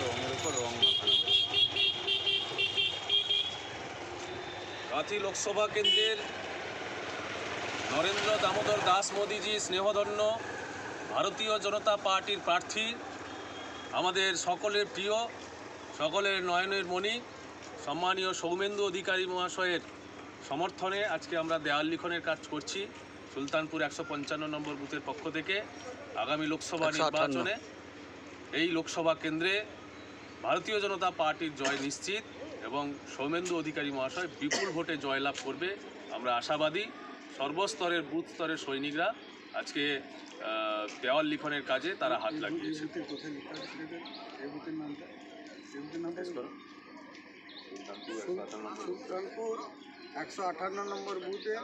রঙের উপর রং রাঁচি লোকসভা কেন্দ্রের নরেন্দ্র দামোদর দাস মোদীজি স্নেহধন্য ভারতীয় জনতা পার্টির প্রার্থী আমাদের সকলের প্রিয় সকলের নয়নের মণি সম্মানীয় সৌমেন্দু অধিকারী মহাশয়ের সমর্থনে আজকে আমরা দেয়াল লিখনের কাজ করছি সুলতানপুর একশো পঞ্চান্ন নম্বর বুথের পক্ষ থেকে আগামী লোকসভা নির্বাচনে। এই লোকসভা কেন্দ্রে ভারতীয় জনতা পার্টির জয় নিশ্চিত এবং সৌমেন্দু অধিকারী মহাশয় বিপুল ভোটে জয়লাভ করবে। আমরা আশাবাদী সর্বস্তরের বুথ স্তরের সৈনিকরা আজকে দেওয়াল লিখনের কাজে তারা হাত লাগিয়েছে। সুলতানপুর একশো নম্বর বুথে